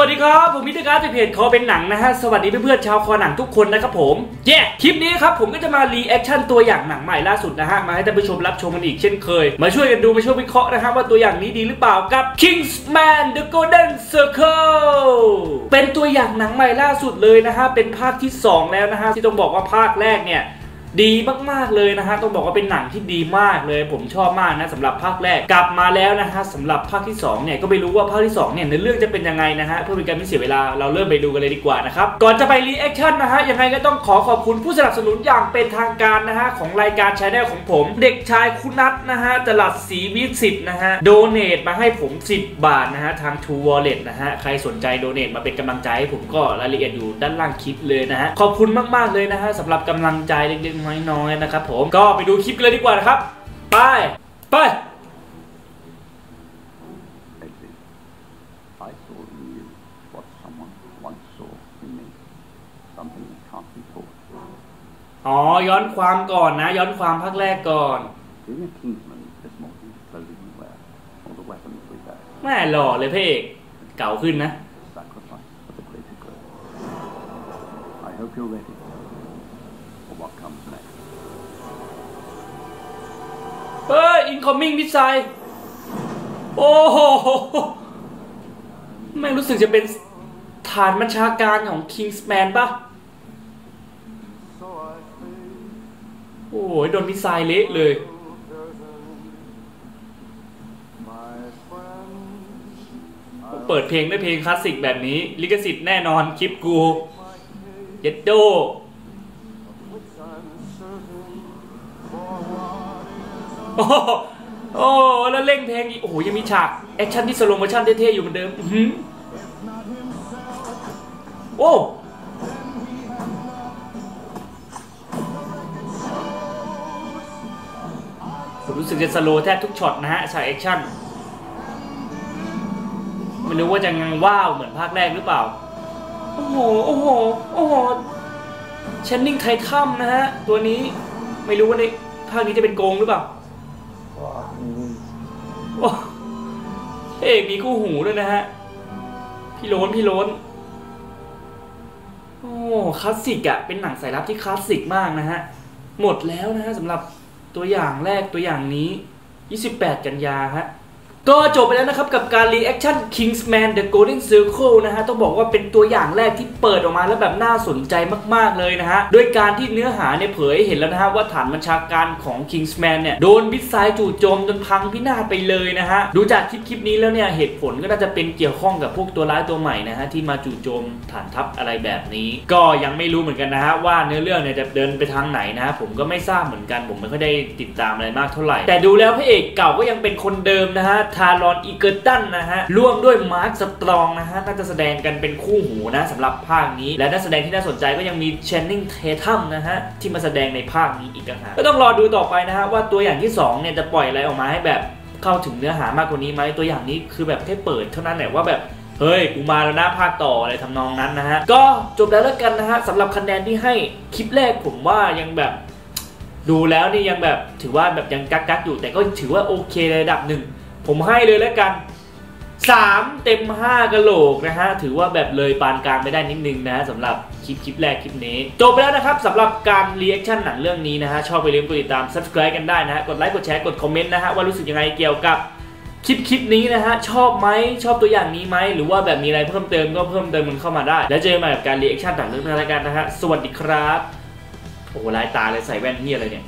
วัสดีครับที่เพจคอเป็นหนังนะฮะ สวัสดีเพื่อนๆชาวคอหนังทุกคนนะครับผม เย้ คลิปนี้ครับผมก็จะมารีแอคชั่นตัวอย่างหนังใหม่ล่าสุดนะฮะ มาให้ท่านผู้ชมรับชมกันอีกเช่นเคย มาช่วยกันดู มาช่วยวิเคราะห์นะฮะว่าตัวอย่างนี้ดีหรือเปล่ากับ Kingsman The Golden Circle เป็นตัวอย่างหนังใหม่ล่าสุดเลยนะฮะ เป็นภาคที่ 2 แล้วนะฮะที่ต้องบอกว่าภาคแรกเนี่ย ดีมากๆเลยนะฮะต้องบอกว่าเป็นหนังที่ดีมากเลยผมชอบมากนะสำหรับภาคแรกกลับมาแล้วนะฮะสำหรับภาคที่2เนี่ยก็ไม่รู้ว่าภาคที่2เนี่ยในเรื่องจะเป็นยังไงนะฮะเพื่อเป็นการไม่เสียเวลาเราเริ่มไปดูกันเลยดีกว่านะครับก่อนจะไปรีแอคชั่นนะฮะยังไงก็ต้องขอขอบคุณผู้สนับสนุนอย่างเป็นทางการนะฮะของรายการชาแนลของผม เด็กชายคุณนัทนะฮะจลัดศรีวิสิตนะฮะโดเนทมาให้ผม 10 บาทนะฮะทาง True Wallet นะฮะใครสนใจโดเนทมาเป็นกำลังใจให้ผมก็รายละเอียดอยู่ด้านล่างคลิปเลยนะฮะขอบคุณมากๆเลยนะฮะสำหรับกำลังใจเล็กน้อยๆนะครับผมก็ไปดูคลิปกันเลยดีกว่านะครับ ไป ไป Exit. I saw in you what someone once saw in me. Something that can't be taught. อ๋อ ย้อนความก่อนนะ ย้อนความภาคแรกก่อน Being a Kingsman is more than the clothing we wear or the weapons we bear. แม่หล่อเลยพระเอก เก่าขึ้นนะ The sacrifice for the greater good. I hope you're ready for what comes next. เฮ้ย incoming missile โอ้โหแม่รู้สึกจะเป็นฐานบัญชาการของ Kingsman ปะโอ้ยโดนมิสไซล์เละเลย เปิดเพลงด้วยเพลงคลาสสิกแบบนี้ ลิขสิทธิ์แน่นอนคลิปกู เย็ดโด โอ้โหโอ้แล้วเร่งเพลงอีกโอ้โหยังมีฉากแอคชั่นที่สโลโมชั่นเท่ๆอยู่เหมือนเดิมอื้อหือโอ้ผมรู้สึกจะสโลว์แทบทุกช็อตนะฮะฉากแอคชั่นไม่รู้ว่าจะงังว้าวเหมือนภาคแรกหรือเปล่า โอ้โห โอ้โห โอ้โห เชนนิงไททัมนะฮะ ตัวนี้ไม่รู้ว่าในภาคนี้จะเป็นโกงหรือเปล่าโอ้พระเอกมีคู่หูด้วยนะฮะ พี่โลนพี่โลนโอ้คลาสสิกอะเป็นหนังสายลับที่คลาสสิกมากนะฮะ หมดแล้วนะฮะสำหรับตัวอย่างแรกตัวอย่างนี้ 28 กันยาฮะ ก็จบไปแล้วนะครับกับการรีแอคชั่น Kingsman The Golden Circle นะฮะต้องบอกว่าเป็นตัวอย่างแรกที่เปิดออกมาแล้วแบบน่าสนใจมากๆเลยนะฮะโดยการที่เนื้อหาเนี่ยเผยเห็นแล้วนะฮะว่าฐานบัญชาการของ Kingsman เนี่ยโดนมิสไซล์จู่โจมจนพังพินาศไปเลยนะฮะดูจากคลิปคลิปนี้แล้วเนี่ยเหตุผลก็น่าจะเป็นเกี่ยวข้องกับพวกตัวร้ายตัวใหม่นะฮะที่มาจู่โจมฐานทัพอะไรแบบนี้ ก็ยังไม่รู้เหมือนกันนะฮะว่าเนื้อเรื่องเนี่ยจะเดินไปทางไหนนะฮะผมก็ไม่ทราบเหมือนกันผมไม่ค่อยได้ติดตามอะไรมากเท่าไหร่ แต่ดูแล้วพระเอกเก่าก็ยังเป็นคนเดิมนะฮะทารอนอีเกอร์ตันนะฮะร่วมด้วยมาร์คสตรองนะฮะน่าจะแสดงกันเป็นคู่หูนะสำหรับภาคนี้ และนักแสดงที่น่าสนใจก็ยังมีเชนนิงเททัมนะฮะที่มาแสดงในภาคนี้อีกต่างหากก็ต้องรอดูต่อไปนะฮะว่าตัวอย่างที่สองเนี่ยจะปล่อยอะไรออกมาให้แบบเข้าถึงเนื้อหามากกว่านี้ไหมตัวอย่างนี้คือแบบแค่เปิดเท่านั้นแหละว่าแบบเฮ้ย กูมาแล้วนะภาคต่ออะไรทำนองนั้นนะฮะ ก็จบแล้วแล้วกันนะฮะสำหรับคะแนนที่ให้คลิปแรกผมว่ายังแบบ ดูแล้วนี่ยังแบบถือว่าแบบยังกักกักๆอยู่แต่ก็ถือว่าโอเคในระดับหนึ่ง ผมให้เลยแล้วกัน 3 เต็ม 5กะโหลกนะฮะ ถือว่าแบบเลยปานกลางไปได้นิดนึงนะฮะสำหรับคลิปคลิปแรกคลิปนี้ จบไปแล้วนะครับสำหรับการรีแอคชั่นหนังเรื่องนี้นะฮะ ชอบไปลืมกดติดตาม subscribe กันได้นะฮะ กดไลค์กดแชร์กดคอมเมนต์นะฮะ ว่ารู้สึกยังไงเกี่ยวกับคลิปคลิปนี้นะฮะ ชอบไหมชอบตัวอย่างนี้ไหมหรือว่าแบบมีอะไรเพิ่มเติมก็เพิ่มเติมมันเข้ามาได้ แล้วเจอกันใหม่กับการรีแอคชั่นหนังเรื่องหน้าแล้วกันนะฮะสวัสดีครับโอ้โหลายตาเลยใส่แว่นเหียอะไรเนี่ย